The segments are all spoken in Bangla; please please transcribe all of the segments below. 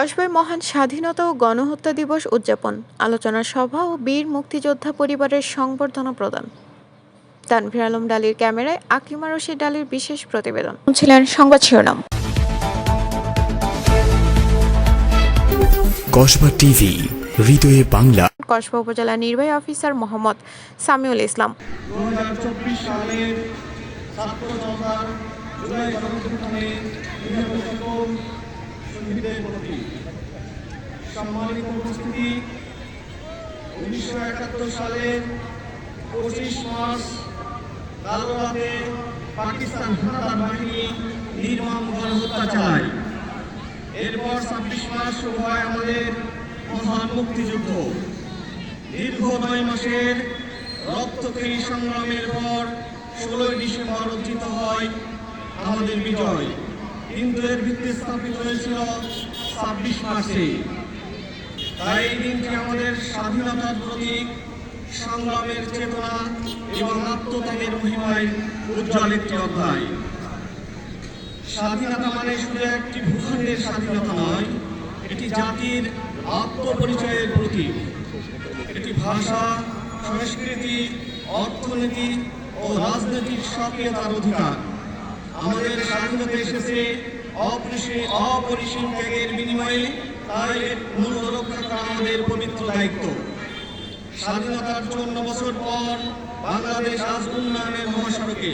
কসবায় মহান স্বাধীনতা ও গণহত্যা দিবস উদযাপন। আলোচনা সভা ও বীর মুক্তিযোদ্ধা পরিবারের সংবর্ধনা প্রদান। তানভীর আলম ডালির ক্যামেরায় আকিমা রশিদ ডালির বিশেষ প্রতিবেদন। ছিলেন সংবাদ শিরোনাম। কসবা টিভি হৃদয়ে বাংলা। কসবা উপজেলা নির্বাহী অফিসার মোহাম্মদ সামিউল ইসলাম। সালের সম্মানিত উপস্থিতি, উনিশশো একাত্তর সালের পঁচিশ মার্চ কালো পাকিস্তান হানাদার বাহিনী নির্মম গণহত্যা চালায়। এরপর ছাব্বিশ মাস শুরু হয় আমাদের মহান মুক্তিযুদ্ধ। দীর্ঘ নয় মাসের রক্তক্ষয়ী সংগ্রামের পর ষোলোই ডিসেম্বর অর্জিত হয় আমাদের বিজয়। কিন্তু এর ভিত্তি স্থাপিত হয়েছিল ছাব্বিশ মাসে তাই এই দিনটি আমাদের স্বাধীনতার প্রতীক, সংগ্রামের চেতনা এবং আত্মত্যাগের মহিমায় উজ্জ্বল একটি অধ্যায়। স্বাধীনতা মানে শুধু একটি ভূখণ্ডের স্বাধীনতা নয়, এটি জাতির আত্মপরিচয়ের প্রতীক। এটি ভাষা, সংস্কৃতি, অর্থনীতি ও রাজনৈতিক সক্রিয়তার অধিকার। আমাদের স্বাধীনতা এসেছে অপরিসীম অপরিসীম ত্যাগের বিনিময়ে, তাই এর মূল্য রক্ষা করা আমাদের পবিত্র দায়িত্ব। স্বাধীনতার চুয়ান্ন বছর পর বাংলাদেশ আজ উন্নয়নের মহাসড়কে।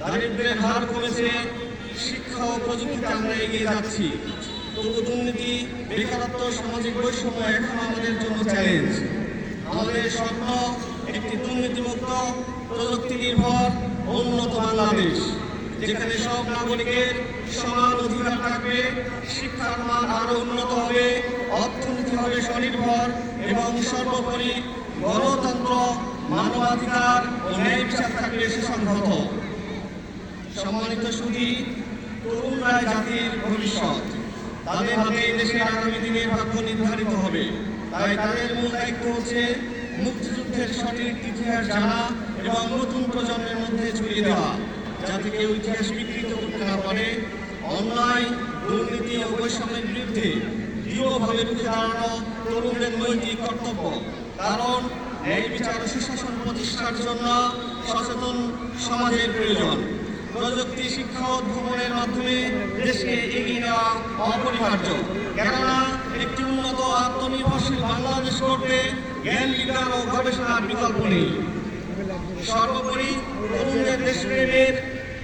দারিদ্র্যের হার কমেছে, শিক্ষা ও প্রযুক্তিতে আমরা এগিয়ে যাচ্ছি। তবু দুর্নীতি, বেকারত্ব, সামাজিক বৈষম্য এখন আমাদের জন্য চ্যালেঞ্জ আমাদের স্বপ্ন একটি দুর্নীতিমুক্ত, প্রযুক্তি নির্ভর, উন্নত বাংলাদেশ। যেখানে সব নাগরিকের সমান অধিকার থাকবে, শিক্ষার মান আরও উন্নত হবে অর্থনীতি হবে স্বনির্ভর এবং সর্বোপরি গণতন্ত্র, মানবাধিকার ও ন্যায় বিচার থাকবে সুসংহত। সম্মানিত সুধী তরুণরাই জাতির ভবিষ্যৎ। তাদের হাতে দেশের আগামী দিনের ভাগ্য নির্ধারিত হবে। তাই তাদের মূল দায়িত্ব হচ্ছে মুক্তিযুদ্ধের সঠিক ইতিহাস জানা এবং নতুন প্রজন্মের মধ্যে ছড়িয়ে দেওয়া। যাতে কেউ ইতিহাস বিকৃত করতে না পারে, অন্যায়, দুর্নীতি ও বৈষম্যের বিরুদ্ধে দৃঢ়ভাবে রুখে দাঁড়ানো তরুণদের নৈতিক কর্তব্য। কারণ ন্যায় বিচার সুশাসন প্রতিষ্ঠার জন্য সচেতন সমাজের প্রয়োজন। প্রযুক্তি, শিক্ষা উদ্ভাবনের মাধ্যমে দেশকে এগিয়ে নেওয়া অপরিহার্য। কেননা, একটি উন্নত আত্মনির্ভরশীল বাংলাদেশ করতে জ্ঞান, বিজ্ঞান ও গবেষণার বিকল্প নেই। সর্বোপরি তরুণদের দেশপ্রেমের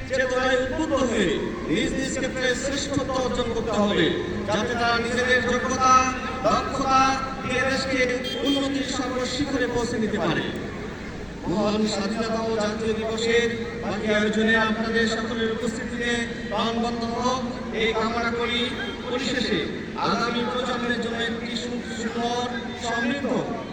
চেতনায় উদ্বুদ্ধ হয়ে নিজ নিজ ক্ষেত্রে শ্রেষ্ঠত্ব অর্জন করতে হবে, যাতে তারা নিজেদের যোগ্যতা, দক্ষতা দিয়ে দেশকে উন্নতির সর্বশিখরে পৌঁছে দিতে পারে। মহান স্বাধীনতা ও জাতীয় দিবসের বাকি আয়োজনে আপনাদের সকলের উপস্থিতিতে প্রাণবন্ত হোক। এই কামনা করি। পরিশেষে আগামী প্রজন্মের জন্য একটি সু- সুন্দর